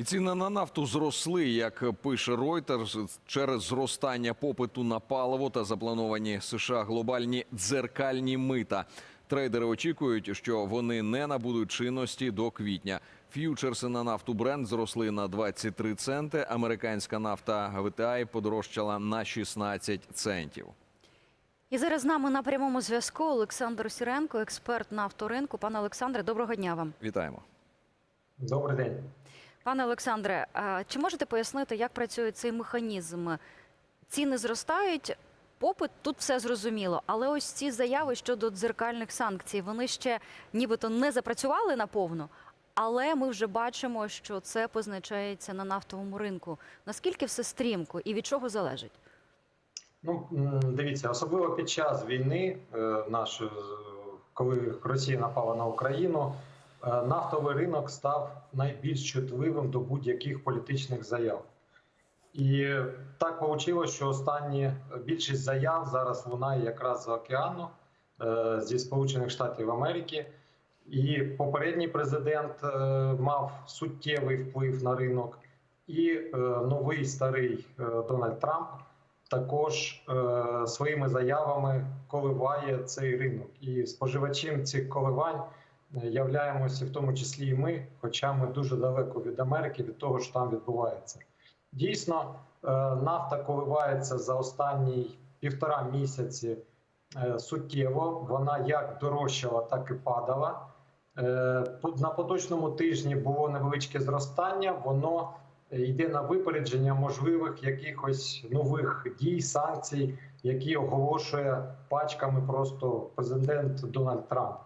І ціни на нафту зросли, як пише Reuters, через зростання попиту на паливо та заплановані США глобальні дзеркальні мита. Трейдери очікують, що вони не набудуть чинності до квітня. Ф'ючерси на нафту Brent зросли на 23 центи. Американська нафта WTI подорожчала на 16 центів. І зараз з нами на прямому зв'язку Олександр Сіренко, експерт нафторинку. Пане Олександре, доброго дня вам. Вітаємо. Добрий день. Пане Олександре, чи можете пояснити, як працює цей механізм? Ціни зростають, попит тут все зрозуміло. Але ось ці заяви щодо дзеркальних санкцій, вони ще нібито не запрацювали наповну. Але ми вже бачимо, що це позначається на нафтовому ринку. Наскільки все стрімко і від чого залежить? Ну дивіться, особливо під час війни, е, нашої, коли Росія напала на Україну, е, нафтовий ринок став найбільш чутливим до будь-яких політичних заяв. І так вийшло, що останні більшість заяв зараз лунає якраз з океану е, зі Сполучених Штатів Америки. І попередній президент е, мав суттєвий вплив на ринок, і е, новий старий е, Дональд Трамп також е, своїми заявами коливає цей ринок. І споживачем цих коливань е, являємося в тому числі і ми, хоча ми дуже далеко від Америки, від того, що там відбувається. Дійсно, е, нафта коливається за останні півтора місяці е, суттєво. Вона як дорожчала, так і падала. Е, На поточному тижні було невеличке зростання, воно йде на випередження можливих якихось нових дій, санкцій, які оголошує пачками просто президент Дональд Трамп.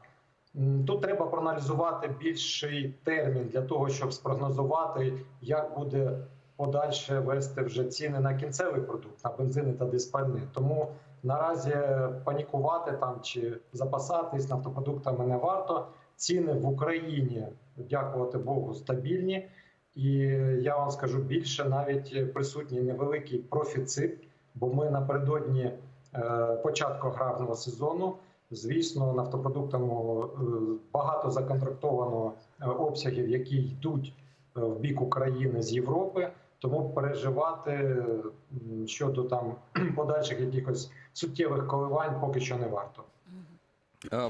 Тут треба проаналізувати більший термін для того, щоб спрогнозувати, як буде подальше вести вже ціни на кінцевий продукт, на бензини та диспальне. Тому наразі панікувати там чи запасатись нафтопродуктами не варто. Ціни в Україні, дякувати Богу, стабільні. І я вам скажу більше, навіть присутній невеликий профіцит, бо ми напередодні е, початку аграрного сезону. Звісно, нафтопродуктами е, багато законтрактовано е, обсягів, які йдуть е, в бік України з Європи. Тому переживати щодо там подальших якихось суттєвих коливань поки що не варто.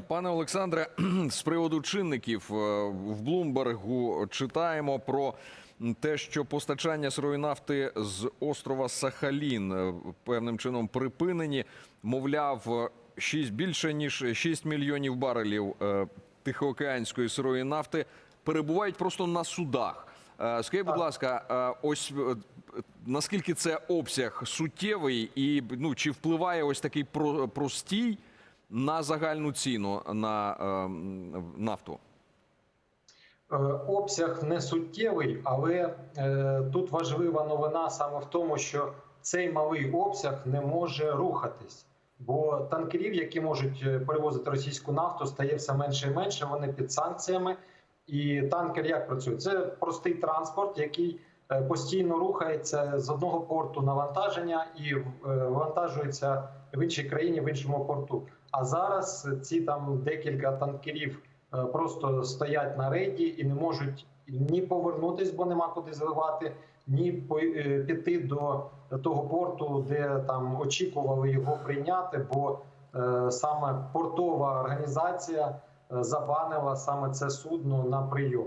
Пане Олександре, з приводу чинників в Блумбергу читаємо про те, що постачання сирої нафти з острова Сахалін певним чином припинені. Мовляв, 6, більше ніж 6 мільйонів барелів е, тихоокеанської сирої нафти перебувають просто на судах. Е, Скажіть, будь ласка, е, ось е, наскільки це обсяг суттєвий, і ну чи впливає ось такий про- простій на загальну ціну на е, нафту? Обсяг не суттєвий, але е, тут важлива новина саме в тому, що цей малий обсяг не може рухатись. Бо танкерів, які можуть е, перевозити російську нафту, стає все менше і менше. Вони під санкціями. І танкер як працює? Це простий транспорт, який е, постійно рухається з одного порту навантаження і е, вантажується в іншій країні, в іншому порту. А зараз ці там декілька танкерів просто стоять на рейді і не можуть ні повернутись, бо нема куди зливати, ні е, піти до того порту, де там очікували його прийняти, бо е, саме портова організація е, забанила саме це судно на прийом.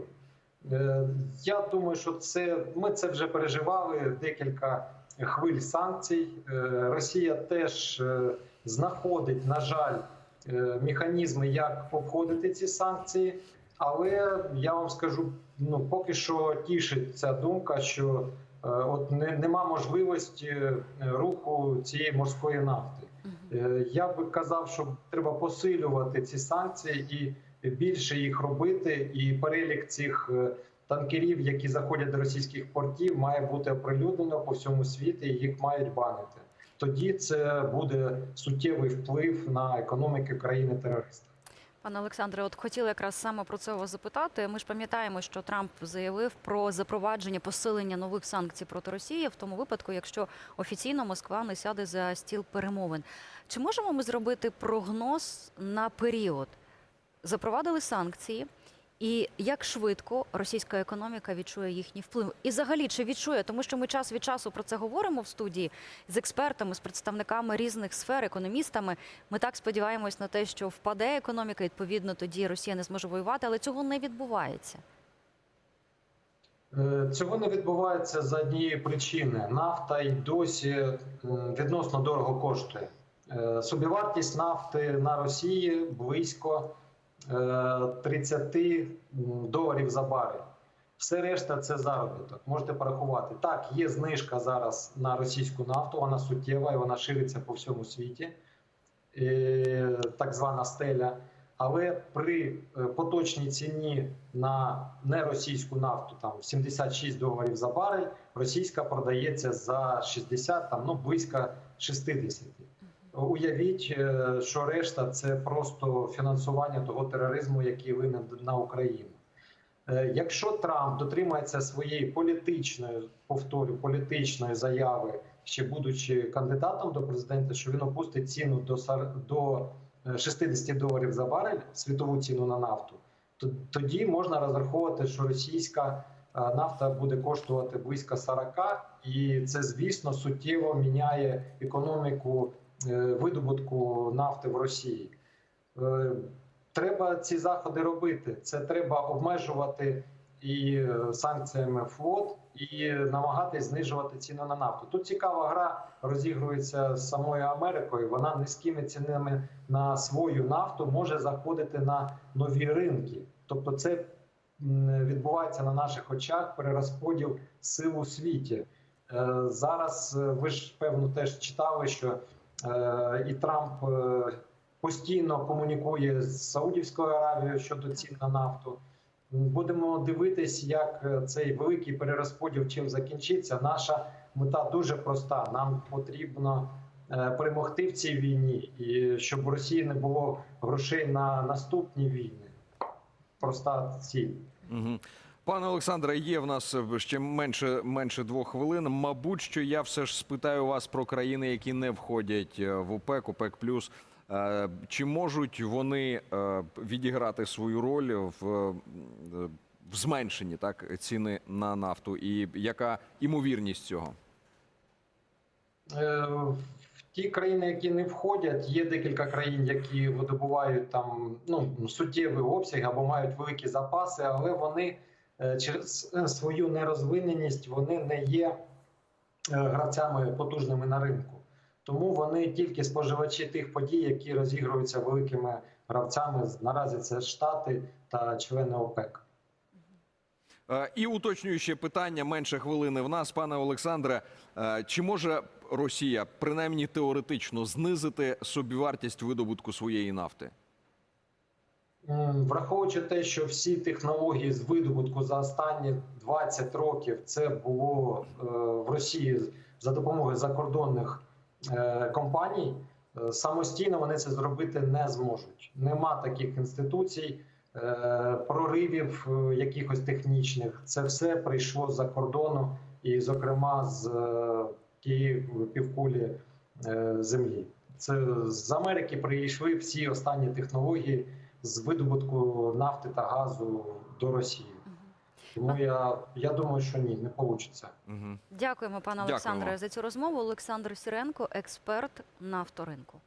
Я думаю, що це ми це вже переживали декілька хвиль санкцій. Росія теж знаходить, на жаль, механізми, як обходити ці санкції. Але я вам скажу, ну поки що тішить ця думка, що е, от не, нема можливості е, руху цієї морської нафти. Е, Я би казав, що треба посилювати ці санкції і більше їх робити. І перелік цих е, танкерів, які заходять до російських портів, має бути оприлюднено по всьому світі. і Їх мають банити. Тоді це буде суттєвий вплив на економіки країни терориста. Пане Олександре, от хотіла якраз саме про це вас запитати. Ми ж пам'ятаємо, що Трамп заявив про запровадження посилення нових санкцій проти Росії в тому випадку, якщо офіційно Москва не сяде за стіл перемовин. Чи можемо ми зробити прогноз на період? Запровадили санкції, І як швидко російська економіка відчує їхній вплив? І взагалі чи відчує? Тому що ми час від часу про це говоримо в студії з експертами, з представниками різних сфер, економістами. Ми так сподіваємось на те, що впаде економіка, відповідно, тоді Росія не зможе воювати, але цього не відбувається. Е, Цього не відбувається за однієї причини. Нафта й досі відносно дорого коштує. Е, Собівартість нафти на Росії близько е, 30 доларів за барель. Все решта це заробіток. Можете порахувати. Так, є знижка зараз на російську нафту, вона суттєва і вона шириться по всьому світі, Е, так звана стеля. Але при е, поточній ціні на неросійську нафту там 76 доларів за барель, російська продається за 60, там ну близько 60. Уявіть, е, що решта це просто фінансування того тероризму, який винен на Україну. Е, Якщо Трамп дотримається своєї політичної, повторю, політичної заяви, ще будучи кандидатом до президента, що він опустить ціну до до е, 60 доларів за барель, світову ціну на нафту, то тоді можна розраховувати, що російська е, нафта буде коштувати близько 40, і це, звісно, суттєво міняє економіку е, видобутку нафти в Росії. Е, Треба ці заходи робити. Це треба обмежувати і е, санкціями флот, і намагатись знижувати ціну на нафту. Тут цікава гра розігрується з самою Америкою. Вона низькими цінами на свою нафту може заходити на нові ринки. Тобто, це відбувається на наших очах перерозподіл сил у світі. Е, Зараз е, ви ж певно теж читали, що е, і Трамп е, постійно комунікує з Саудівською Аравією щодо цін на нафту. Будемо дивитись, як е, цей великий перерозподіл чим закінчиться. Наша мета дуже проста. Нам потрібно е, перемогти в цій війні, і щоб в Росії не було грошей на наступні війни. Проста ціль. Угу. Пане Олександре, є в нас е, ще менше, менше двох хвилин. Мабуть, що я все ж спитаю вас про країни, які не входять е, в ОПЕК, ОПЕК+. Е, Чи можуть вони відіграти свою роль в, в зменшенні так, ціни на нафту? І яка імовірність цього? В ті країни, які не входять, є декілька країн, які видобувають там ну суттєвий обсяг або мають великі запаси, але вони через е, свою нерозвиненість вони не є е, гравцями потужними на ринку. Тому вони тільки споживачі тих подій, які розігруються великими гравцями. Наразі це Штати та члени ОПЕК. Е, І уточнююче питання менше хвилини в нас, пане Олександре. Е, Чи може Росія принаймні теоретично знизити собівартість видобутку своєї нафти? Враховуючи те, що всі технології з видобутку за останні 20 років це було е, в Росії за допомогою закордонних е, компаній, е, самостійно вони це зробити не зможуть. Нема таких інституцій, проривів якихось технічних. Це все прийшло з-за кордону, і, зокрема, з тієї півкулі землі. Це з Америки прийшли всі останні технології з видобутку нафти та газу до Росії. Тому я, я думаю, що ні, не вийде. Дякуємо, пане Дякуємо. Олександре, за цю розмову. Олександр Сіренко, експерт нафторинку.